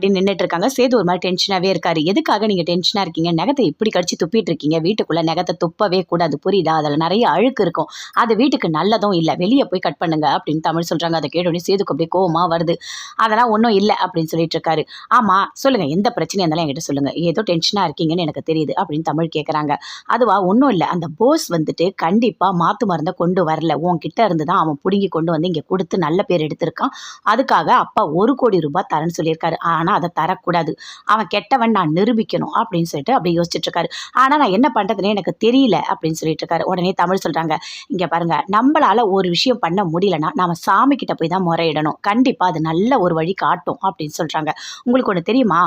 அப்படின்னு நின்றுட்டு இருக்காங்க சேது ஒரு மாதிரி டென்ஷனாகவே இருக்காரு. எதுக்காக நீங்கள் டென்ஷனாக இருக்கீங்க? நகத்தை இப்படி கடிச்சு துப்பிட்டு இருக்கீங்க? வீட்டுக்குள்ளே நகத்தை துப்பவே கூடாது. புரியுதா? அதில் நிறைய அழுக்கு இருக்கும். அது வீட்டுக்கு நல்லதும் இல்லை. வெளியே போய் கட் பண்ணுங்க அப்படின்னு தமிழ் சொல்கிறாங்க அதை கேட்டோடனே சேதுக்கு அப்படியே கோவமாக வருது. அதெல்லாம் ஒன்றும் இல்லை அப்படின்னு சொல்லிட்டு இருக்காரு. ஆமாம் சொல்லுங்கள் எந்த பிரச்சனையாக இருந்தாலும் என்கிட்ட சொல்லுங்கள் ஏதோ டென்ஷனாக இருக்கீங்கன்னு எனக்கு தெரியுது அப்படின்னு தமிழ் கேட்குறாங்க அதுவா ஒன்றும் இல்லை. அந்த போஸ் வந்துட்டு கண்டிப்பாக மாற்று மருந்தை கொண்டு வரல. உன்கிட்ட இருந்து தான் அவன் பிடுங்கி கொண்டு வந்து இங்கே கொடுத்து நல்ல பேர் எடுத்திருக்கான். அதுக்காக அப்பா ஒரு கோடி ரூபாய் தரேன்னு சொல்லியிருக்காரு. ஆனால் அதை தரக்கூடாது. அவன் கெட்டவன் நான் நிரூபிக்கணும் அப்படின்னு சொல்லிட்டு அப்படி யோசிச்சுட்டு இருக்காரு ஆனால் நான் என்ன பண்ணுறதுன்னு எனக்கு தெரியல அப்படின்னு சொல்லிட்டு இருக்காரு உடனே தமிழ் சொல்கிறாங்க இங்கே பாருங்க நம்மளால ஒரு விஷயம் பண்ண முடியலன்னா நாம சாமி கிட்ட போய் தான் முறையிடணும். கண்டிப்பாக அது நல்ல ஒரு வழி காட்டும் அப்படின்னு சொல்கிறாங்க உங்களுக்கு ஒன்று தெரியுமா?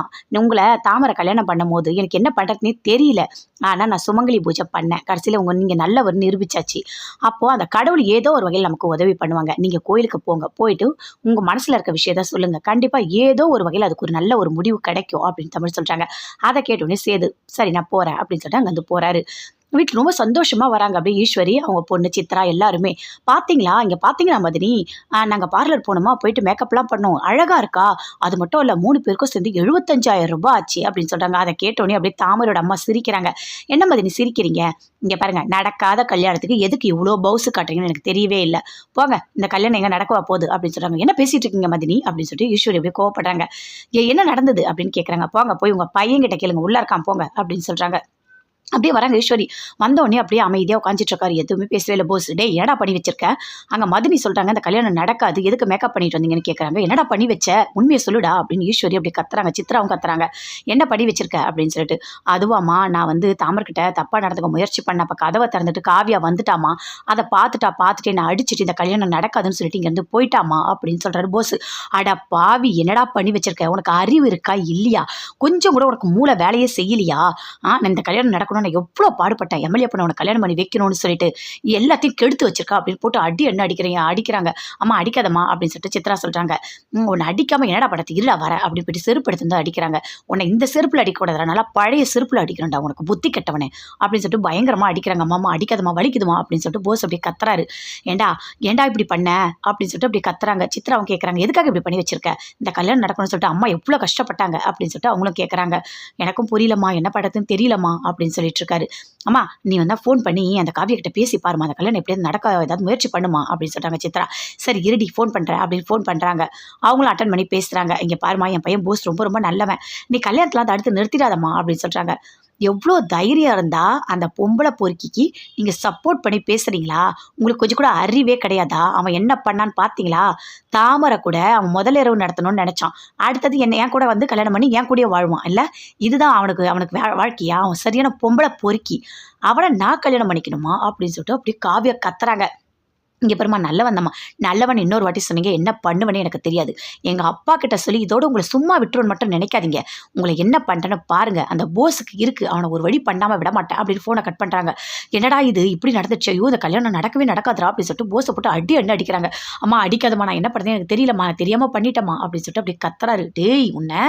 உங்களை தாமரை கல்யாணம் பண்ணும்போது எனக்கு என்ன பண்ணுறதுனே தெரியல. ஆனால் நான் சுமங்கலி பூஜை பண்ணேன். கடைசியில் உங்கள் நீங்கள் நல்லவர் நிரூபிச்சாச்சு. அப்போது அந்த கடவுள் ஏதோ ஒரு வகையில் நமக்கு உதவி பண்ணுவாங்க. நீங்கள் கோயிலுக்கு போங்க. போயிட்டு உங்கள் மனசில் இருக்க விஷயத்த சொல்லுங்கள் கண்டிப்பாக ஏதோ ஒரு வகையில் அதுக்கு ஒரு நல்ல ஒரு முடிவு கிடைக்கும் அப்படின்னு தமிழ் சொல்கிறாங்க அதை கேட்டோடனே சேது சரி நான் போகிறேன் அப்படின்னு சொல்லிட்டு அங்கே வந்து போகிறாரு வீட்டில் ரொம்ப சந்தோஷமாக வராங்க. அப்படியே ஈஸ்வரி அவங்க பொண்ணு சித்ரா எல்லாருமே. பார்த்தீங்களா இங்கே பார்த்தீங்களா மதினி? நாங்கள் பார்லர் போனோமா? போயிட்டு மேக்கப்லாம் பண்ணோம். அழகாக இருக்கா? அது மட்டும் இல்லை மூணு பேருக்கும் சேர்ந்து எழுபத்தஞ்சாயிரம் ரூபாய் ஆச்சு அப்படின்னு சொல்கிறாங்க அதை கேட்டோன்னே அப்படியே தாமரோட அம்மா சிரிக்கிறாங்க. என்ன மதினி சிரிக்கிறீங்க? இங்கே பாருங்கள் நடக்காத கல்யாணத்துக்கு எதுக்கு இவ்வளோ பவுசு காட்டுறீங்கன்னு எனக்கு தெரியவே இல்லை. போங்க இந்த கல்யாணம் எங்கே நடக்கவா போகுது? அப்படின்னு சொல்கிறாங்க என்ன பேசிகிட்டு இருக்கீங்க மதினி? அப்படின்னு சொல்லிட்டு ஈஸ்வரி அப்படியே கோவப்படுறாங்க. ஏ என்ன நடந்தது? அப்படின்னு கேட்குறாங்க போங்க போய் உங்கள் பையன்கிட்ட கேளுங்க. உள்ளே இருக்கான் போங்க அப்படின்னு சொல்கிறாங்க அப்படியே வராங்க ஈஸ்வரி. வந்தோடனே அப்படியே அமைதியாக உட்காந்துட்டு இருக்காரு எதுவுமே பேசவே இல்லை. போஸ் டே என்னடா பண்ணி வச்சிருக்கேன் அங்கே மதுனி சொல்கிறாங்க அந்த கல்யாணம் நடக்காது. எதுக்கு மேக்கப் பண்ணிட்டு வந்தீங்கன்னு கேட்குறாங்க என்னடா பண்ணி வச்ச? உண்மையை சொல்லுடா அப்படின்னு ஈஸ்வரி அப்படி கத்துறாங்க. சித்ராவும் கத்துறாங்க. என்ன பண்ணி வச்சிருக்க? அப்படின்னு சொல்லிட்டு. அதுவாம்மா நான் வந்து தாமர்கிட்ட தப்பாக நடந்துக்க முயற்சி பண்ண அப்போ கதவை திறந்துட்டு காவியா வந்துட்டாமா அதை பார்த்துட்டா பார்த்துட்டு நான் அடிச்சுட்டு இந்த கல்யாணம் நடக்காதுன்னு சொல்லிட்டு இங்கேருந்து போயிட்டாமா அப்படின்னு சொல்கிறாரு போஸ். அட பாவி என்னடா பண்ணி வச்சிருக்க? உனக்கு அறிவு இருக்கா? இல்லையா? கொஞ்சம் கூட உனக்கு மூளை வேலையே செய்யலையா? ஆ நான் இந்த கல்யாணம் நடக்கணும் நான் எவ்வளோ பாடுபட்டேன். எம்எல்ஏ பண்ண உனக்கு கல்யாணம் பண்ணி வைக்கணும்னு சொல்லிட்டு எல்லாத்தையும் கெடுத்து வச்சிருக்கா அப்படின்னு போட்டு அடி என்ன அடிக்கிறீங்க? அடிக்கிறாங்க. அம்மா அடிக்காதம்மா அப்படின்னு சொல்லிட்டு சித்ரா சொல்கிறாங்க உன்னை அடிக்காமல் என்னடா படத்து? இல்லை வர அப்படின்னு போயிட்டு செருப்பு எடுத்து வந்து அடிக்கிறாங்க. உன்னை இந்த செருப்பில் அடிக்கக்கூடாது நல்லா பழைய செருப்பில் அடிக்கிறேன்டா உனக்கு புத்தி கெட்டவனே அப்படின்னு சொல்லிட்டு பயங்கரமாக அடிக்கிறாங்க. அம்மா அடிக்காதம்மா வலிக்குதுமா அப்படின்னு சொல்லிட்டு போஸ் அப்படியே கத்துறாரு. ஏண்டா ஏண்டா இப்படி பண்ண? அப்படின்னு சொல்லிட்டு அப்படி கத்துறாங்க. சித்ரா அவங்க கேட்குறாங்க எதுக்காக இப்படி பண்ணி வச்சிருக்க? இந்த கல்யாணம் நடக்கணும்னு சொல்லிட்டு அம்மா எவ்வளோ கஷ்டப்பட்டாங்க அப்படின்னு சொல்லிட்டு அவங்களும் கேட்குறாங்க எனக்கும் புரியலம்மா. என்ன படத்துன்னு தெரியலம்மா அப்படின்னு சொல்லிட்டு இருக்காரு அம்மா நீ வந்தால் ஃபோன் பண்ணி அந்த காவிய கிட்ட பேசி பாருமா அந்த கல்யாணம் எப்படியாவது நடக்க ஏதாவது முயற்சி பண்ணுமா? அப்படின்னு சொல்கிறாங்க சித்ரா. சரி இருடி ஃபோன் பண்ணுறேன் அப்படின்னு ஃபோன் பண்ணுறாங்க அவங்களும் அட்டன் பண்ணி பேசுகிறாங்க இங்கே பாருமா என் பையன் போஸ் ரொம்ப ரொம்ப நல்லவன். நீ கல்யாணத்தில் அதை அடுத்து நிறுத்திடாதம்மா அப்படின்னு சொல்கிறாங்க எவ்வளோ தைரியம் இருந்தால் அந்த பொம்பளை பொறுக்கிக்கு நீங்கள் சப்போர்ட் பண்ணி பேசுகிறீங்களா உங்களுக்கு கொஞ்சம் கூட அறிவே கிடையாதா? அவன் என்ன பண்ணான்னு பார்த்தீங்களா தாமரை கூட அவன் முதல் இரவு நடத்தணும்னு நினச்சான். அடுத்தது என்ன என் கூட வந்து கல்யாணம் பண்ணி என் கூடயே வாழ்வான் இல்லை? இதுதான் அவனுக்கு அவனுக்கு வாழ்க்கையா? அவன் சரியான பொம்பளை பொறுக்கி. அவனை நான் கல்யாணம் பண்ணிக்கணுமா? அப்படின்னு சொல்லிட்டு அப்படியே காவியா கத்துறாங்க. இங்கே பெருமா நல்லவன் தாம்மா நல்லவன் இன்னொரு வாட்டி சொன்னீங்க என்ன பண்ணுவேன்னு எனக்கு தெரியாது. எங்கள் அப்பா கிட்ட சொல்லி இதோடு உங்களை சும்மா விட்டுருன்னு மட்டும் நினைக்காதீங்க. உங்களை என்ன பண்ணுறேன்னு பாருங்கள் அந்த போஸுக்கு இருக்குது அவனை ஒரு வழி பண்ணாமல் விட மாட்டேன் அப்படின்னு ஃபோனை கட் பண்ணுறாங்க என்னடா இது? இப்படி நடந்துச்சு. ஐயோ இந்த கல்யாணம் நடக்கவே நடக்காதுடா அப்படின்னு சொல்லிட்டு போஸை போட்டு அடி அடி அடிக்கிறாங்க. அம்மா அடிக்காதம்மா நான் என்ன பண்ணுறேன் எனக்கு தெரியலம்மா. தெரியாமல் பண்ணிட்டேம்மா அப்படின்னு சொல்லிட்டு அப்படி கத்துறாரு. டேய் உன்னை